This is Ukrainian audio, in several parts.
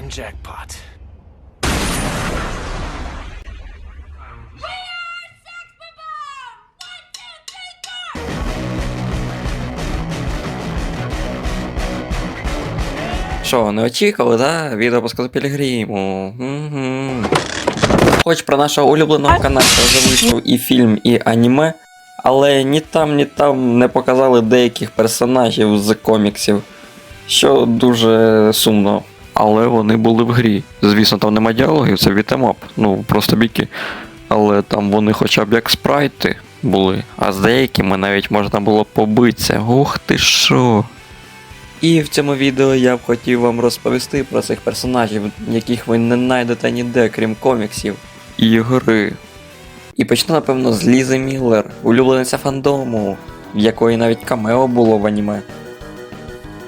And jackpot. Що, не очікували, да? Відео по складу Пілігриму. Угу. Хоч про нашого улюбленого каналу вже вийшов і фільм, і аніме, але ні там, ні там не показали деяких персонажів з коміксів, що дуже сумно. Але вони були в грі. Звісно, там нема діалогів, це вітемап, ну просто біки. Але там вони хоча б як спрайти були, а з деякими навіть можна було побитися. Ух ти що! І в цьому відео я б хотів вам розповісти про цих персонажів, яких ви не знайдете ніде, крім коміксів і гри. І почну, напевно, з Лізи Міллер, улюблениця фандому, в якої навіть камео було в аніме.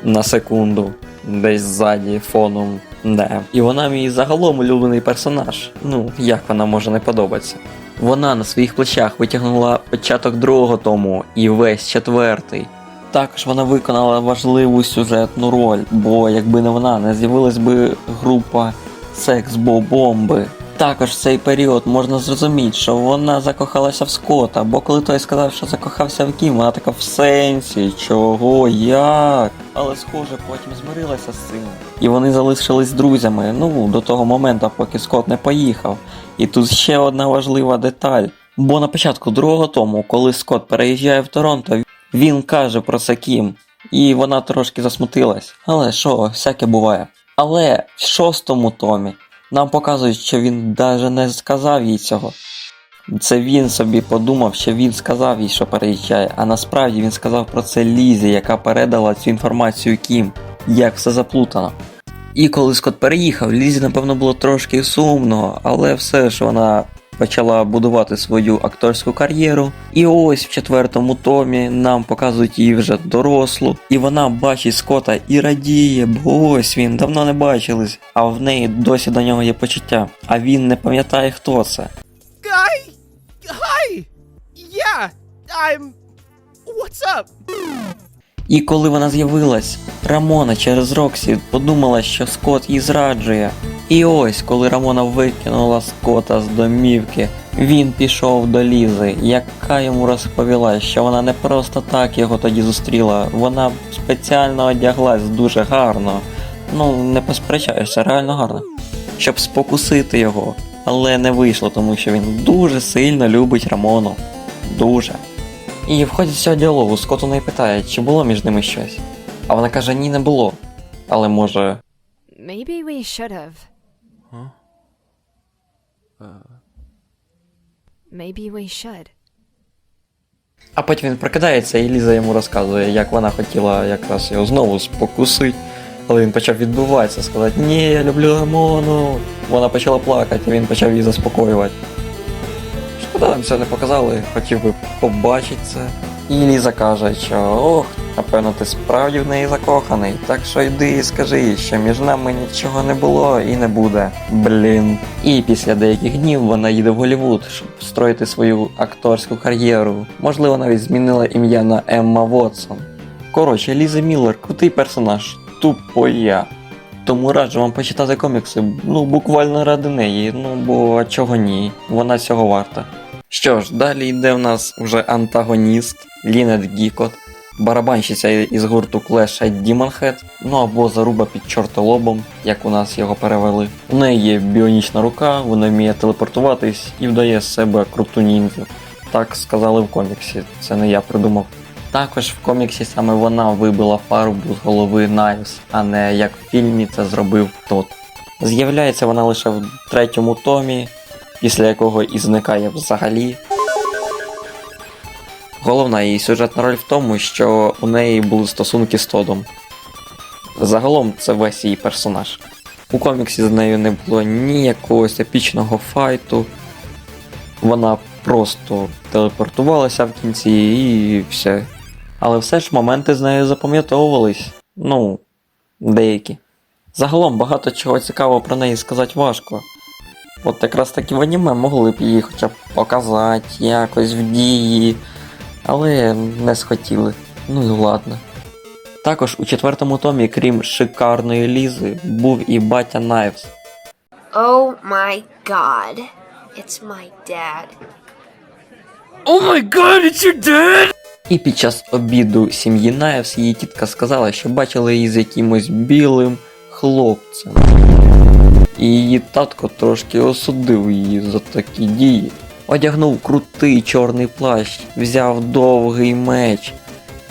На секунду, десь ззаді, фоном. Не. І вона мій загалом улюблений персонаж. Ну, як вона може не подобатися. Вона на своїх плечах витягнула початок другого тому і весь четвертий. Також вона виконала важливу сюжетну роль, бо якби не вона, не з'явилась би група Секс Бо Бомби. Також в цей період можна зрозуміти, що вона закохалася в Скотта, бо коли той сказав, що закохався в Кім, вона така в сенсі, чого, як. Але схоже, потім змирилася з цим. І вони залишились друзями, ну, до того моменту, поки Скотт не поїхав. І тут ще одна важлива деталь. Бо на початку другого тому, коли Скотт переїжджає в Торонто, він каже про це Кім, і вона трошки засмутилась. Але що, всяке буває. Але в шостому томі нам показують, що він навіть не сказав їй цього. Це він собі подумав, що він сказав їй, що переїжджає, а насправді він сказав про це Лізі, яка передала цю інформацію Кім, як все заплутано. І коли Скотт переїхав, Лізі, напевно, було трошки сумно, але все ж вона почала будувати свою акторську кар'єру. І ось в четвертому томі нам показують її вже дорослу, і вона бачить Скотта і радіє, бо ось він давно не бачились, а в неї досі до нього є почуття. А він не пам'ятає, хто це. Hi! Yeah! I'm. What's up? І коли вона з'явилась, Рамона через Роксі подумала, що Скотт її зраджує. І ось, коли Рамона викинула Скотта з домівки, він пішов до Лізи, яка йому розповіла, що вона не просто так його тоді зустріла, вона спеціально одяглась дуже гарно. Ну, не посперечаєшся, реально гарно. Щоб спокусити його. Але не вийшло, тому що він дуже сильно любить Рамону. Дуже. І в ході цього діалогу Скотт у неї питає, чи було між ними щось. А вона каже, ні, не було. Але може. Maybe we should have. Maybe we should. А потім він прокидається і Ліза йому розказує, як вона хотіла якраз його знову спокусити. Але він почав відбуватися, сказати, ні, я люблю Рамону. Вона почала плакати, він почав її заспокоювати. Шкода, нам це не показали, хотів би побачити це. І Ліза каже, що ох, напевно, ти справді в неї закоханий, так що йди і скажи що між нами нічого не було і не буде. Блін. І після деяких днів вона їде в Голлівуд, щоб строїти свою акторську кар'єру. Можливо, навіть змінила ім'я на Емма Вотсон. Коротше, Ліза Міллер крутий персонаж, тупо я. Тому раджу вам почитати комікси, ну буквально ради неї, ну бо а чого ні, вона цього варта. Що ж, далі йде в нас вже антагоніст Лінет Гікот, барабанщиця із гурту Clash Head Demon ну або заруба під чортолобом, як у нас його перевели. У неї є біонічна рука, вона вміє телепортуватись і вдає з себе круту ніндзю. Так сказали в коміксі, це не я придумав. Також в коміксі саме вона вибила фарбу з голови Найвс, а не як в фільмі це зробив тот. З'являється вона лише в третьому томі, після якого і зникає взагалі. Головна її сюжетна роль в тому, що у неї були стосунки з Тодом. Загалом це весь її персонаж. У коміксі з нею не було ні якогось епічного файту. Вона просто телепортувалася в кінці і все. Але все ж моменти з нею запам'ятовувались. Ну, деякі. Загалом багато чого цікавого про неї сказати важко. От якраз таки в аніме могли б її хоча б показати якось в дії, але не схотіли. Ну і ладно. Також у четвертому томі, крім шикарної лізи, був і батя Найвс. Oh my god. It's my dad. Oh my god, it's your dad! І під час обіду сім'ї Найвс її тітка сказала, що бачила її з якимось білим хлопцем. І її татко трошки осудив її за такі дії. Одягнув крутий чорний плащ, взяв довгий меч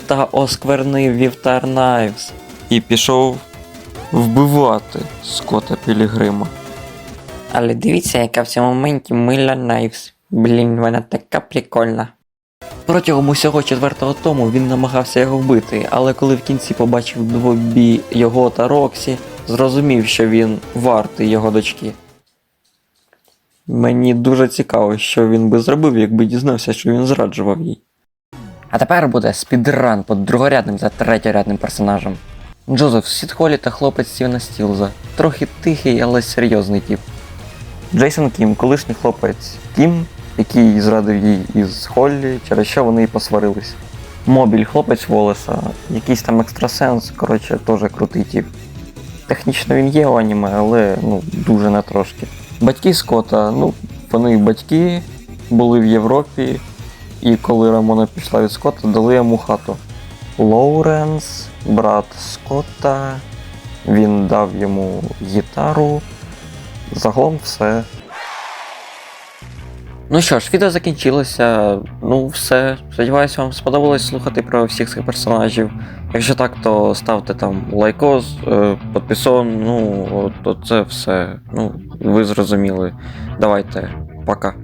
та осквернив вівтар Найвс і пішов вбивати Скота Пілігрима. Але дивіться, яка в цьому моменті мила Найвс. Блін, вона така прикольна. Протягом усього четвертого тому він намагався його вбити, але коли в кінці побачив двобій його та Роксі, зрозумів, що він вартий його дочки. Мені дуже цікаво, що він би зробив, якби дізнався, що він зраджував їй. А тепер буде спідран по другорядним та третьорядним персонажам. Джозеф Сітхолі та хлопець Стівена Стілза. Трохи тихий, але серйозний тип. Джейсон Кім, колишній хлопець Кім, який зрадив їй із Холлі, через що вони і посварились. Мобіль, хлопець Волеса, якийсь там екстрасенс, коротше, теж крутий тип. Технічно він є у аніме, але ну, дуже не трошки. Батьки Скотта, ну, вони батьки були в Європі, і коли Рамона пішла від Скотта, дали йому хату. Лоуренс, брат Скотта, він дав йому гітару. Загалом все. Ну що ж, відео закінчилося. Ну, все. Сподіваюся, вам сподобалось слухати про всіх цих персонажів. Якщо так, то ставте там лайкос, е, підписон, ну, от, от це все. Ну, ви зрозуміли. Давайте, пока.